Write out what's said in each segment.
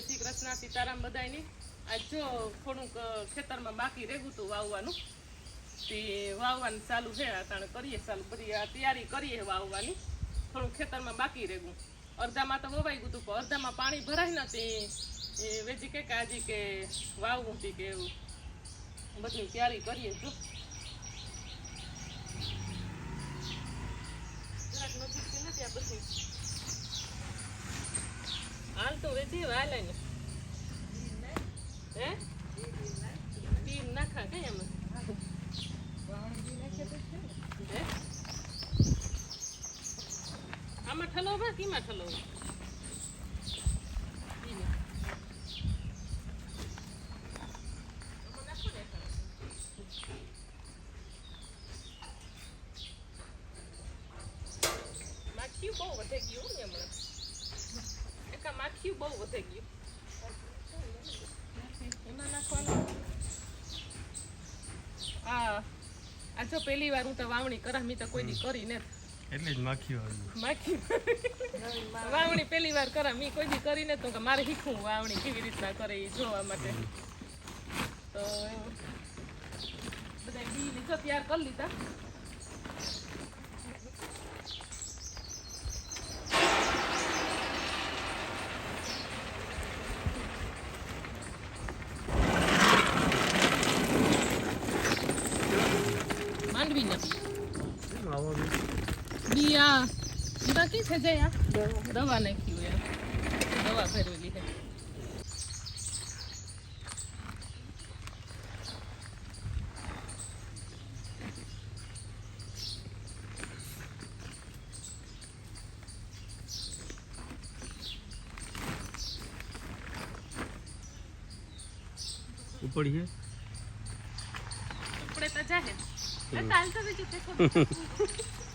શ્રી કૃષ્ણ, સીતારામ બધાની આજ થોડુંક ખેતરમાં બાકી રહેવું હતું વાવવાનું. તે વાવવાનું ચાલુ છે અટાણે કરીએ ચાલુ. બધી તૈયારી કરીએ વાવવાની. થોડુંક ખેતરમાં બાકી રહેવું. અડધામાં તો વવાઈ ગયું હતું, પણ અડધામાં પાણી ભરાય ને એ વેજી કે કાજી કે વાવવું હતી કે એવું. બધી તૈયારી કરીએ જો. જરાક નજીકથી નથી હાલ તો વેચી હાલે ને. હે? બીમ નાખા કઈ એમ? આમાં ઠલો બા કીમાં ઠલો બહુ વધે ગયું ને માખીયું બહુ વધે ગયું એમાં નાખવાનું આ આ જો પહેલી વાર હું તો વાવણી કરામી તો કોઈ દી કરી ને એટલે જ માખી માખી વાવણી. પહેલી વાર કરા મેં કોઈ દી કરી ને તો કે મારે શીખવું વાવણી કેવી રીતના કરે એ જોવા માટે. તો બધા બી લીધો તૈયાર કરી લીધા. માંડવી ના બી આ ઈ બાકી છે જય આ દવા નાખી હોય. દવા ફેરવેલી છે ઉપડીએ ઉપડે તો જાહે જતા હાલ તો બીજું ફેંકો. એક ગુચ્છી લે, એક પછી લે. આ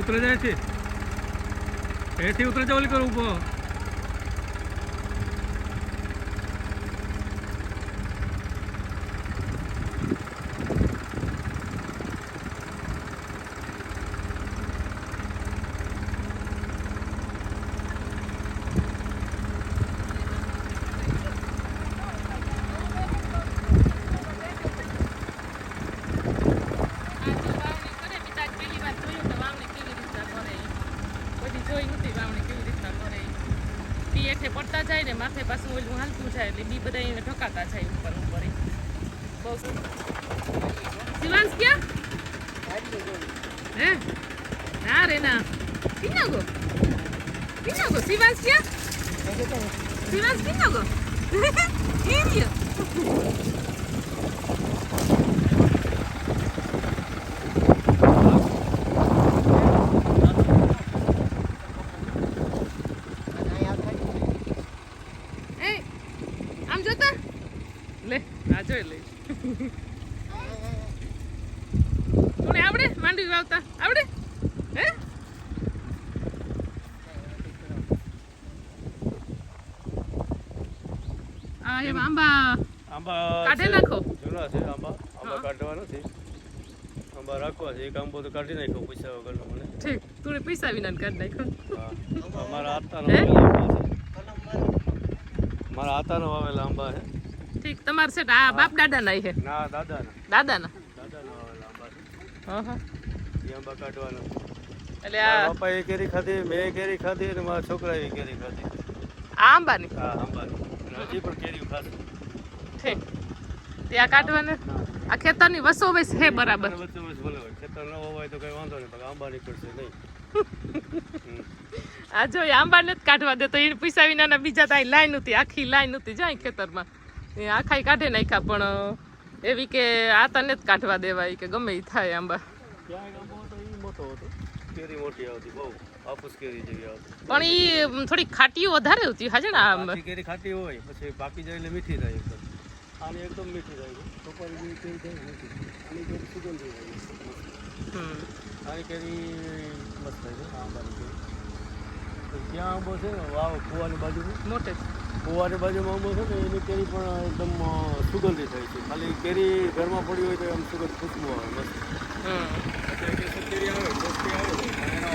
ઉતરે જાય છે. એથી ઉતરે છે ઓલી કરું ઊભો આ જો વાવણી કરે, મેં તો આજ પહેલી વાર જોયું કે વાવણી કેવી રીતના કરે ઈ. કોઈ દી જોઈ નહોતી વાવણી કેવી રીતના કરે ઈ. બી હેઠે પડતા જાય ને માથે પાછું ઓલું હાલતું જાય એટલે બી બધા એને ઢકાતા જાય ઉપર ઉપર. બહુ. શિવાંશ ક્યાં? હે? ના રે ના. કિન્નો ગો? કિન્નો ગો? શિવાંશ ક્યાં? શિવાંશ કિન્નો ગો? એ એ આમ જોતા લે જોઈ લઈ તું આવડે? માંડવી વાવતા. આવડે? હે? આ એમ આંબા. આંબા કાઢે નાખો. જૂના છે આંબા. આંબા કાઢવાનો છે. આંબા રાખવા છે. એક આંબો તો કાઢી નાખ્યો પૈસા વગરનો મને. ઠીક. તું પૈસા વિના કાઢ નાખ્યો. હા. મારા આતાનો હે? મારા આતાનો વાવેલા આંબા છે. ઠીક. તમારે છે આ બાપ દાદા ના છે? ના દાદાના. દાદાના? દાદાના વાવેલા આંબા છે. હા હા. એ આંબા કાઢવાના. એટલે આ આ એ કેરી ખાધી મેં કેરી ખાધી અને મારા છોકરાએ કેરી ખાધી. આ આંબાની? હા આંબાની. હજી પણ કેરી ખાધી. ઠીક. ત્યાં કાઢવાના? આ ખેતરની વસો વસ છે બરાબર. વસો વચ્ચે બોલે ખેતર ન હોય તો કઈ વાંધો નહીં પણ આંબા નીકળશે નહીં. આ જો એ આંબા નથી કાઢવા દે તો એને પૈસા વિનાના બીજા તો લાઈન હતી આખી લાઈન હતી જાય ખેતરમાં. એ આખાઈ કાઢે નાખ્યા પણ એવી કે આ તને જ કાઢવા દેવાય કે ગમે એ થાય આંબા. ત્યાં એક આંબો હતો એ મોટો હતો. કેરી મોટી આવતી બહુ. હાફૂસ કેરી જેવી આવતી. પણ એ થોડી ખાટી વધારે હતી હાજે ને આંબા. કેરી ખાટી હોય પછી પાકી જાય એટલે મીઠી થાય એકદમ. આની એકદમ મીઠી થાય છે. સોપારી જેવી કેરી થાય મીઠી. આની કેરી સુગંધી થાય છે. આની કેરી મસ્ત થાય છે આંબાની કેરી. ત્યાં આંબો છે ને વાવ કુવાની બાજુ મોટે કુવાની બાજુમાં આંબો છે ને એની કેરી પણ એકદમ સુગંધી થાય છે. ખાલી કેરી ઘરમાં પડી હોય તો એમ સુગંધ ખુશ્બુ આવે મસ્ત. કેરી આવે મોસ્ટલી આવે એનો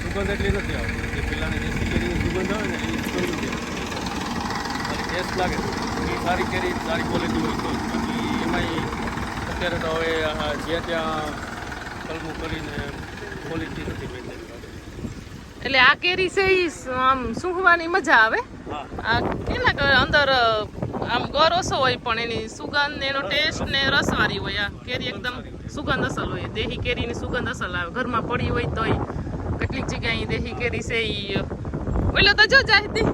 સુગંધ એટલી નથી આવતી. જે પેલાની દેશી કેરીની સુગંધ આવે ને એ સુગંધ નથી ટેસ્ટ લાગે એ સારી કેરી સારી ક્વોલિટી હોય તો. બાકી એમાંય અત્યારે તો હવે જ્યાં ત્યાં કલમું કરીને ક્વોલિટી નથી એટલે આ કેરી છે એ આમ સૂંઘવાની મજા આવે? આ કેના કે અંદર આમ ગર ઓછો હોય પણ એની સુગંધ ને એનો ટેસ્ટ ને રસવાળી હોય. આ કેરી એકદમ સુગંધ અસલ હોય. દેહી કેરીની સુગંધ અસલ આવે. ઘરમાં પડી હોય તોય કેટલીક જગ્યાએ દેહી કેરી છે એ ઓલો તો જો જાહેતી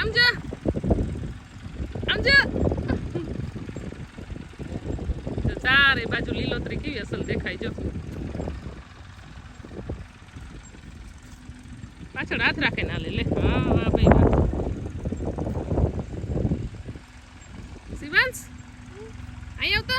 આમ જો. આમ જો. જો ચારે બાજુ લીલોતરી કેવી અસલ દેખાય જો. પાછળ હાથ રાખે ના લે હા વાહ ભાઈ વાહ શિવાંશ અહીં આવતો